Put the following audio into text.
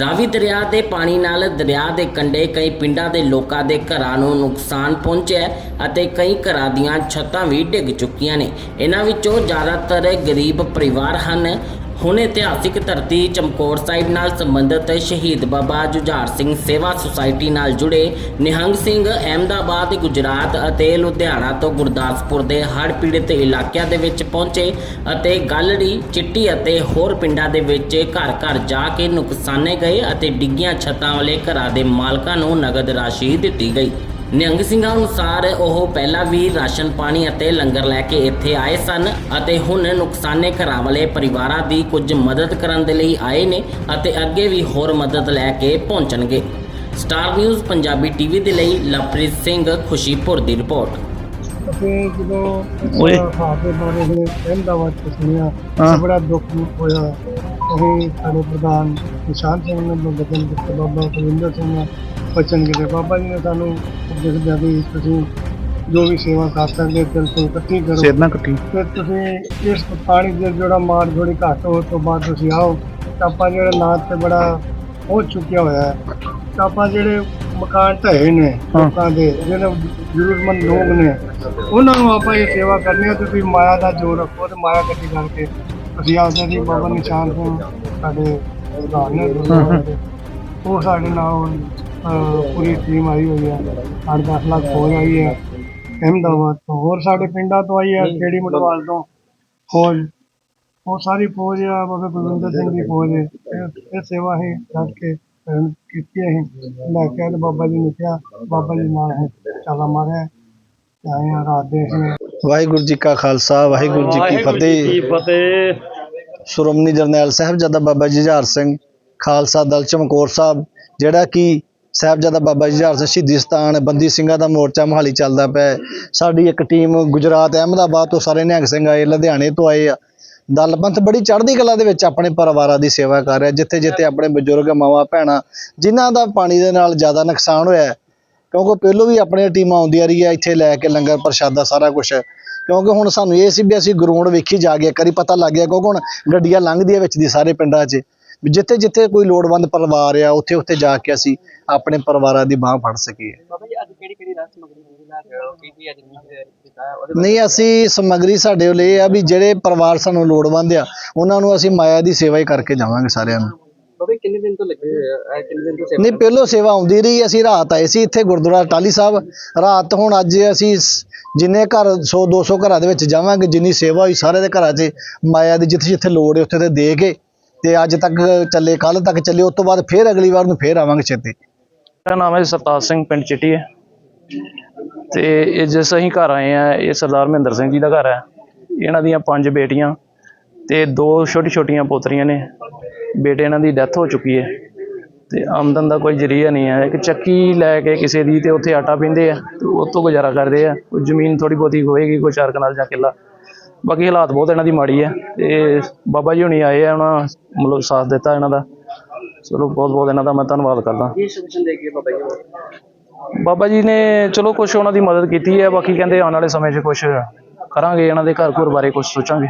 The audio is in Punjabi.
ਰਾਵੀ ਦਰਿਆ ਦੇ ਪਾਣੀ ਨਾਲ ਦਰਿਆ ਦੇ ਕੰਢੇ ਕਈ ਪਿੰਡਾਂ ਦੇ ਲੋਕਾਂ ਦੇ ਘਰਾਂ ਨੂੰ ਨੁਕਸਾਨ ਪਹੁੰਚਿਆ ਅਤੇ ਕਈ ਘਰਾਂ ਦੀਆਂ ਛੱਤਾਂ ਵੀ ਡਿੱਗ ਚੁੱਕੀਆਂ ਨੇ। ਇਹਨਾਂ ਵਿੱਚੋਂ ਜ਼ਿਆਦਾਤਰ ਗਰੀਬ ਪਰਿਵਾਰ ਹਨ। ਹੁਣ ਇਤਿਹਾਸਿਕ ਧਰਤੀ ਚਮਕੌਰ ਸਾਹਿਬ ਨਾਲ ਸੰਬੰਧਿਤ ਸ਼ਹੀਦ ਬਾਬਾ ਜੁਝਾਰ ਸਿੰਘ ਸੇਵਾ ਸੁਸਾਇਟੀ ਨਾਲ ਜੁੜੇ ਨਿਹੰਗ ਸਿੰਘ ਅਹਿਮਦਾਬਾਦ, ਗੁਜਰਾਤ ਅਤੇ ਲੁਧਿਆਣਾ ਤੋਂ ਗੁਰਦਾਸਪੁਰ ਦੇ ਹੜ੍ਹ ਪੀੜਤ ਇਲਾਕਿਆਂ ਦੇ ਵਿੱਚ ਪਹੁੰਚੇ ਅਤੇ ਗਾਲੜੀ, ਚਿੱਟੀ ਅਤੇ ਹੋਰ ਪਿੰਡਾਂ ਦੇ ਵਿੱਚ ਘਰ ਘਰ ਜਾ ਕੇ ਨੁਕਸਾਨੇ ਗਏ ਅਤੇ ਡਿੱਗੀਆਂ ਛੱਤਾਂ ਵਾਲੇ ਘਰਾਂ ਦੇ ਮਾਲਕਾਂ ਨੂੰ ਨਗਦ ਰਾਸ਼ੀ ਦਿੱਤੀ ਗਈ। ਨਿਹੰਗ ਸਿੰਘਾਂ ਅਨੁਸਾਰ ਉਹ ਪਹਿਲਾਂ ਵੀ ਰਾਸ਼ਨ ਪਾਣੀ ਅਤੇ ਲੰਗਰ ਲੈ ਕੇ ਇੱਥੇ ਆਏ ਸਨ ਅਤੇ ਹੁਣ ਨੁਕਸਾਨੇ ਘਰਾਂ ਵਾਲੇ ਪਰਿਵਾਰਾਂ ਦੀ ਕੁਝ ਮਦਦ ਕਰਨ ਦੇ ਲਈ ਆਏ ਨੇ ਅਤੇ ਅੱਗੇ ਵੀ ਹੋਰ ਮਦਦ ਲੈ ਕੇ ਪਹੁੰਚਣਗੇ ਸਟਾਰ ਨਿਊਜ਼ ਪੰਜਾਬੀ ਟੀਵੀ ਦੇ ਲਈ ਲਵਪ੍ਰੀਤ ਸਿੰਘ ਖੁਸ਼ੀਪੁਰ ਦੀ ਰਿਪੋਰਟ ਜਦੋਂ ਓਏ। ਦੇ ਸੁਣਿਆ ਹਾਂ। ਬੜਾ ਦੁੱਖ ਹੋਇਆ ਸਾਡੇ ਪ੍ਰਧਾਨ ਨਿਸ਼ਾਨ ਸਿੰਘ ਨੇ ਬਚਨ ਦਿੱਤੇ ਬਾਬਾ ਕੁਲਿੰਦਰ ਸਿੰਘ ਨੇ ਬਚਨ ਕੀਤੇ ਬਾਬਾ ਜੀ ਨੇ ਸਾਨੂੰ ਦੇਖਦਿਆ ਵੀ ਤੁਸੀਂ ਜੋ ਵੀ ਸੇਵਾ ਕਰ ਸਕਦੇ ਹੋ ਦਿਲ ਤੋਂ ਇਕੱਠੀ ਕਰੋ। ਸਿਰ ਨਾ ਕੱਟੀ ਫਿਰ ਤੁਸੀਂ ਇਸ ਪਾਣੀ ਦੇ ਜਿਹੜਾ ਮਾਰ ਥੋੜੀ ਘੱਟ ਹੋ ਤੋਂ ਬਾਅਦ ਤੁਸੀਂ ਆਓ। ਤਾਂ ਆਪਾਂ ਜਿਹੜਾ ਨਾਂ ਤੇ ਬੜਾ ਹੋ ਚੁੱਕਿਆ ਹੋਇਆ ਹੈ। ਤਾਂ ਆਪਾਂ ਜਿਹੜੇ ਮਕਾਨ ਢਏ ਨੇ। ਲੋਕਾਂ ਦੇ ਜਿਹੜੇ ਜ਼ਰੂਰਤਮੰਦ ਲੋਕ ਨੇ ਉਹਨਾਂ ਨੂੰ ਆਪਾਂ ਇਹ ਸੇਵਾ ਕਰਨੀ ਹੈ। ਤੁਸੀਂ ਮਾਇਆ ਦਾ ਜੋਰ ਰੱਖੋ ਤੇ ਮਾਇਆ ਇਕੱਠੀ ਕਰਕੇ ਅਸੀਂ ਆਖਦੇ ਜੀ ਬਾਬਾ ਨਿਸ਼ਾਨ ਸਿੰਘ ਸਾਡੇ ਪ੍ਰਧਾਨ ਨੇ। ਉਹ ਸਾਡੇ ਨਾਲ ਪੂਰੀ ਟੀਮ ਆਈ ਹੋਈ ਹੈ 8-10 ਲੱਖ ਫੌਜ ਆਈ ਹੈ ਅਹਿਮਦਾਬਾਦ ਤੋਂ। ਹੋਰ ਸਾਡੇ ਪਿੰਡਾਂ ਤੋਂ ਆਈ ਹੈ। ਕਿਹੜੀ ਮਟਵਾਲ ਤੋਂ। ਫੌਜ। ਉਹ ਸਾਰੀ ਫੌਜ ਆ ਬਾਬਾ ਬਲਵਿੰਦਰ ਸਿੰਘ ਦੀ ਫੌਜ ਹੈ ਇਹ- ਇਹ ਸੇਵਾ ਹੀ ਰੱਖ ਕੇ ਅਹ, ਕੀਤੀ ਹੈ ਲੈ ਕੇ ਆਏ ਬਾਬਾ ਜੀ ਨੇ ਕਿਹਾ ਬਾਬਾ ਜੀ ਨਾਲ ਹੈ ਚਾਲਾ ਮਾਰਿਆ। ਤੇ ਆਏ ਆ ਰਾਤ ਦੇ ਅਸੀਂ ਵਾਹਿਗੁਰੂ ਜੀ ਕਾ ਖਾਲਸਾ ਵਾਹਿਗੁਰੂ ਜੀ ਕੀ ਫਤਿਹ। ਫਤਿਹ। ਸ਼੍ਰੋਮਣੀ ਜਰਨੈਲ ਸਾਹਿਬਜ਼ਾਦਾ ਬਾਬਾ ਜੁਝਾਰ ਸਿੰਘ ਖਾਲਸਾ ਦਲ ਚਮਕੌਰ ਸਾਹਿਬ ਜਿਹੜਾ ਕਿ ਸਾਹਿਬਜ਼ਾਦਾ ਬਾਬਾ ਜੁਝਾਰ ਸਿੰਘ ਸ਼ਹੀਦੀ ਸਥਾਨ ਬੰਦੀ ਸਿੰਘਾਂ ਦਾ ਮੋਰਚਾ ਮੋਹਾਲੀ ਚੱਲਦਾ ਪਿਆ ਸਾਡੀ ਇੱਕ ਟੀਮ ਗੁਜਰਾਤ, ਅਹਿਮਦਾਬਾਦ ਤੋਂ ਸਾਰੇ ਨਿਹੰਗ ਸਿੰਘ ਆਏ, ਲੁਧਿਆਣੇ ਤੋਂ ਆਏ ਆ। ਦਲਪੰਥ ਬੜੀ ਚੜ੍ਹਦੀ ਕਲਾ ਦੇ ਵਿੱਚ ਆਪਣੇ ਪਰਿਵਾਰਾਂ ਦੀ ਸੇਵਾ ਕਰ ਰਿਹਾ ਜਿੱਥੇ ਜਿੱਥੇ ਆਪਣੇ ਬਜ਼ੁਰਗ ਮਾਵਾਂ, ਭੈਣਾਂ, ਜਿਨ੍ਹਾਂ ਦਾ ਪਾਣੀ ਦੇ ਨਾਲ ਜ਼ਿਆਦਾ ਨੁਕਸਾਨ ਹੋਇਆ ਕਿਉਂਕਿ ਪਹਿਲੋਂ ਵੀ ਆਪਣੀਆਂ ਟੀਮਾਂ ਆਉਂਦੀਆਂ ਰਹੀਆਂ, ਇੱਥੇ ਲੈ ਕੇ ਲੰਗਰ ਪ੍ਰਸ਼ਾਦਾ ਸਾਰਾ ਕੁਝ ਕਿਉਂਕਿ ਹੁਣ ਸਾਨੂੰ ਇਹ ਸੀ ਵੀ ਅਸੀਂ ਗਰਾਊਂਡ ਵੇਖੀ ਜਾ ਕੇ ਕਰੀ ਪਤਾ ਲੱਗ ਗਿਆ, ਕਿਉਂਕਿ ਹੁਣ ਗੱਡੀਆਂ ਲੰਘਦੀਆਂ ਵਿੱਚ ਦੀ ਸਾਰੇ ਪਿੰਡਾਂ 'ਚ। ਜਿੱਥੇ ਜਿੱਥੇ ਕੋਈ ਲੋੜਵੰਦ ਪਰਿਵਾਰ ਆ ਉੱਥੇ ਉੱਥੇ ਜਾ ਕੇ ਅਸੀਂ ਆਪਣੇ ਪਰਿਵਾਰਾਂ ਦੀ ਬਾਹ ਫੜ ਸਕੀਏ। ਨਹੀਂ ਅਸੀਂ ਸਮੱਗਰੀ ਸਾਡੇ ਕੋਲ ਇਹ ਆ ਵੀ ਜਿਹੜੇ ਪਰਿਵਾਰ ਸਾਨੂੰ ਲੋੜਵੰਦ ਆ ਉਹਨਾਂ ਨੂੰ ਅਸੀਂ ਮਾਇਆ ਦੀ ਸੇਵਾ ਹੀ ਕਰਕੇ ਜਾਵਾਂਗੇ ਸਾਰਿਆਂ ਨੂੰ। ਬਾਬਾ ਜੀ ਕਿੰਨੇ ਦਿਨ ਤੋਂ ਲੱਗੇ ਹੋਏ ਆ? ਇਹ ਕਿੰਨੇ ਦਿਨ ਤੋਂ ਨਹੀਂ ਪਹਿਲੋਂ ਸੇਵਾ ਆਉਂਦੀ ਰਹੀ ਅਸੀਂ ਰਾਤ ਆਏ ਸੀ ਇੱਥੇ ਗੁਰਦੁਆਰਾ ਟਾਲੀ ਸਾਹਿਬ। ਰਾਤ ਹੁਣ ਅੱਜ ਅਸੀਂ ਜਿੰਨੇ ਘਰ 100 200 ਘਰਾਂ ਦੇ ਵਿੱਚ ਜਾਵਾਂਗੇ ਜਿੰਨੀ ਸੇਵਾ ਹੋਈ ਸਾਰੇ ਦੇ ਘਰਾਂ 'ਚ ਮਾਇਆ ਦੀ ਜਿੱਥੇ ਜਿੱਥੇ ਲੋੜ ਹੈ ਉੱਥੇ ਤੇ ਦੇ ਕੇ ਤੇ ਅੱਜ ਤੱਕ ਚੱਲੇ ਕੱਲ ਤੱਕ ਚੱਲੇ, ਉਸ ਤੋਂ ਬਾਅਦ ਫੇਰ ਅਗਲੀ ਵਾਰ ਨੂੰ ਫੇਰ ਆਵਾਂਗੇ ਛੇਤੀ। ਮੇਰਾ ਨਾਮ ਹੈ ਸਰਤਾਜ ਸਿੰਘ, ਪਿੰਡ ਚਿੱਟੀ ਹੈ। ਤੇ ਇਹ ਜਿਸ ਅਸੀਂ ਘਰ ਆਏ ਆ ਇਹ ਸਰਦਾਰ ਮਹਿੰਦਰ ਸਿੰਘ ਜੀ ਦਾ ਘਰ ਹੈ। ਇਹਨਾਂ ਦੀਆਂ ਪੰਜ ਬੇਟੀਆਂ ਤੇ ਦੋ ਛੋਟੀ ਛੋਟੀਆਂ ਪੋਤਰੀਆਂ ਨੇ। ਬੇਟੇ ਇਹਨਾਂ ਦੀ ਡੈਥ ਹੋ ਚੁੱਕੀ ਹੈ। ਤੇ ਆਮਦਨ ਦਾ ਕੋਈ ਜਰੀਆ ਨਹੀਂ ਹੈ। ਇੱਕ ਚੱਕੀ ਲੈ ਕੇ ਕਿਸੇ ਦੀ ਤੇ ਉੱਥੇ ਆਟਾ ਪੀਂਦੇ ਆ ਤੇ ਉਹ ਤੋਂ ਗੁਜ਼ਾਰਾ ਕਰਦੇ ਆ। ਜ਼ਮੀਨ ਥੋੜੀ ਬਹੁਤੀ ਹੋਏਗੀ, ਕੋਈ ਚਾਰ ਕਨਾਲ ਜਾਂ ਕਿੱਲਾ। ਬਾਕੀ ਹਾਲਾਤ ਬਹੁਤ ਇਹਨਾਂ ਦੀ ਮਾੜੀ ਹੈ ਤੇ ਬਾਬਾ ਜੀ ਹੁਣੀ ਆਏ ਆ ਉਹਨਾਂ ਮਤਲਬ ਸਾਥ ਦਿੱਤਾ ਇਹਨਾਂ ਦਾ। ਚਲੋ ਬਹੁਤ ਬਹੁਤ ਇਹਨਾਂ ਦਾ ਮੈਂ ਧੰਨਵਾਦ ਕਰਦਾ। ਕੀ ਸੋਲੂਸ਼ਨ ਦੇ ਕੇ ਬਾਬਾ ਜੀ ਬਾਬਾ ਜੀ ਨੇ ਚਲੋ ਕੁਝ ਉਹਨਾਂ ਦੀ ਮਦਦ ਕੀਤੀ ਹੈ ਬਾਕੀ ਕਹਿੰਦੇ ਆਉਣ ਵਾਲੇ ਸਮੇਂ 'ਚ ਕੁਝ ਕਰਾਂਗੇ ਇਹਨਾਂ ਦੇ ਘਰ ਘਰ ਬਾਰੇ ਕੁਝ ਸੋਚਾਂਗੇ।